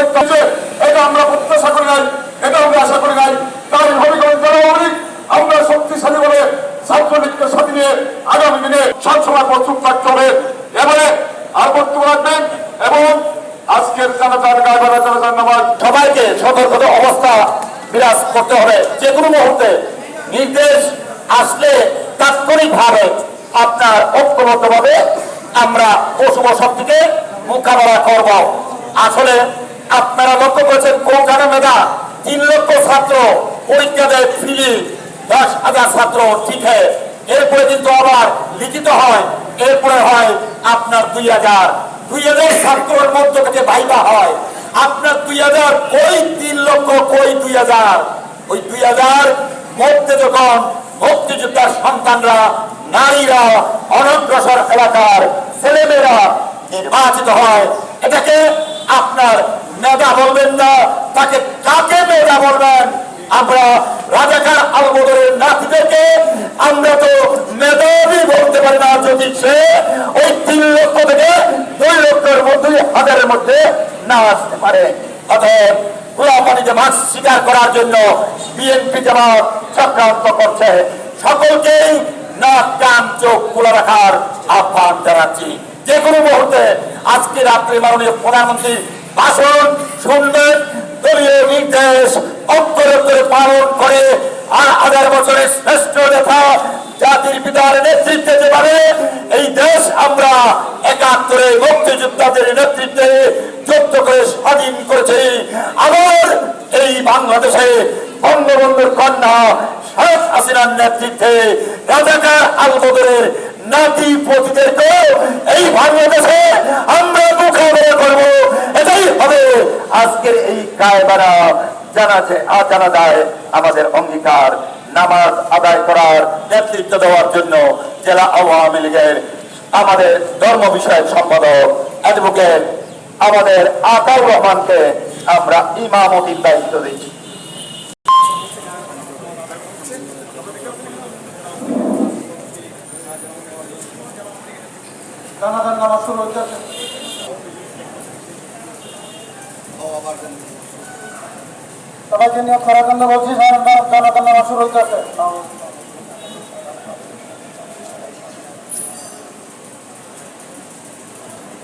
অনেক কাজে এটা আমরা প্রত্যাশা করি নাই, এটা আমরা আশা করি নাই। তাই হবিগঞ্জ জেলা আমরা শক্তিশালী বলে ছাত্রলীগকে সাথে নিয়ে আগামী দিনে সবসময় প্রস্তুত থাকতে হবে। এবারে আর বক্তব্য রাখবেন এবং আজকের জানাজার গাইবারা জানাজার নামাজ সবাইকে সতর্কতা অবস্থা বিরাজ করতে হবে। যে কোনো মুহূর্তে নির্দেশ আসলে তাৎক্ষণিকভাবে আপনার ঐক্যবদ্ধভাবে আমরা পশুব শক্তিকে মোকাবেলা করব। আসলে আপনারা লক্ষ্য করেছেন কোনখানে মেধা তিন লক্ষ ছাত্র পরীক্ষা দেয় ফিলি দশ হাজার ছাত্র শিখে এরপরে কিন্তু আবার লিখিত হয়, এরপরে হয় আপনার দুই হাজার। দুই হাজার ছাত্রের মধ্য থেকে বাইবা হয়। আপনার দুই হাজার কই তিন লক্ষ কই দুই হাজার? ওই দুই হাজার মধ্যে যখন মুক্তিযোদ্ধার সন্তানরা, নারীরা, অনগ্রসর এলাকার ছেলেমেয়েরা নির্বাচিত হয়, এটাকে আপনার মেধা বলবেন না, তাকে কাকে মেধা বলবেন? আমরা রাজাকার আলবদরের নাতিদেরকে, আমরা তো মেধাবী বলতে পারি না, যদি সে ওই তিন লক্ষ থেকে দুই লক্ষের মধ্যে হাজারের মধ্যে না আসতে পারে। অতএব গোলাপানি জামাত স্বীকার করার জন্য বিএনপি জামাত চক্রান্ত করছে। সকলকেই নাক, কান, চোখ খোলা রাখার আহ্বান জানাচ্ছি। যে কোনো মুহূর্তে আজকে রাত্রে মাননীয় প্রধানমন্ত্রী ভাষণ শুনবেন দলীয় নির্দেশ, অক্ষরে অক্ষরে পালন করে আর হাজার বছরের শ্রেষ্ঠ নেতা জাতির পিতার নেতৃত্বে যেভাবে এই দেশ আমরা একাত্তরে মুক্তিযোদ্ধাদের নেতৃত্বে যুদ্ধ করে স্বাধীন করেছি, আবার এই বাংলাদেশে বঙ্গবন্ধুর কন্যা শেখ হাসিনার নেতৃত্বে রাজাকার আলবদরের নাতি পতিদেরকে এই বাংলাদেশে আমরা মোকাবেলা করব এটাই হবে আজকের এই কায়বারা জানাছে আর জানা যায় আমাদের অঙ্গীকার নামাজ আদায় করার নেতৃত্ব দেওয়ার জন্য জেলা আওয়ামী লীগের আমাদের ধর্ম বিষয়ক সম্পাদক অ্যাডভোকেট আমাদের আতাউর রহমানকে আমরা ইমামতির দায়িত্ব দিচ্ছি। জানাজার নামাজ শুরু হচ্ছে। সবাইকে নিয়ে করার জন্য বলছি জানাজার নামাজ শুরু হচ্ছে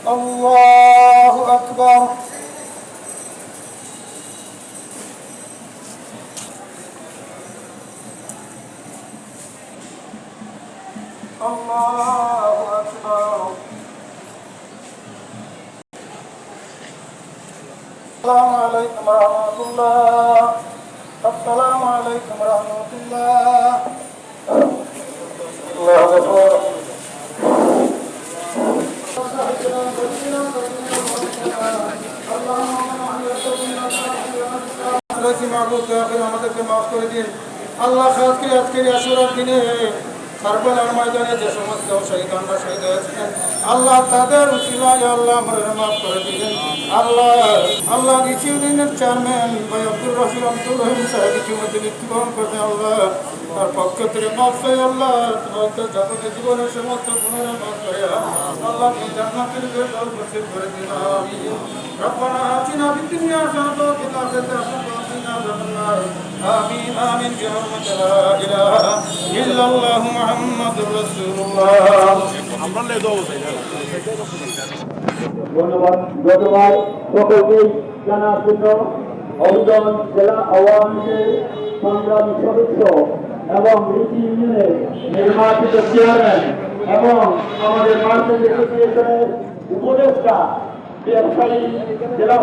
الله أكبر الله أكبر السلام عليكم ورحمة الله السلام عليكم ورحمة الله الله أكبر রয়েছি মাহবুব দয়া করে আমাদেরকে মাফ করে দিন আল্লাহ খাস করে আজকের আসরার দিনে কারবালার ময়দানে যে সমস্ত শহীদানরা শহীদ হয়েছিলেন আল্লাহ তাদের উচিলায় আল্লাহ আমাদের মাফ করে দিলেন আল্লাহ আল্লাহ কিছু দিনের চেয়ারম্যান ভাই আব্দুর রশিদ আব্দুর রহিম সাহেব ইতিমধ্যে মৃত্যুবরণ করছেন আল্লাহ তার পক্ষ থেকে মাফ চাই আল্লাহ তোমাকে যাবতীয় জীবনের সমস্ত পুনরায় মাফ করে আল্লাহ তুমি জান্নাতের দল বসে করে দিন আমিন ربنا آتنا في الدنيا حسنة وفي الآخرة حسنة وقنا عذاب النار آمين آمين بحرمة لا إله إلا الله محمد رسول الله ধন্যবাদ ধন্যবাদ সকলকেই জানার জন্য অভিযান জেলা আওয়ামী লীগের সংগ্রামী সদস্য এবং রীতি ইউনিয়নের নির্বাচিত চেয়ারম্যান এবং আমাদের মার্কেট অ্যাসোসিয়েশনের উপদেষ্টা ব্যবসায়ী জেলা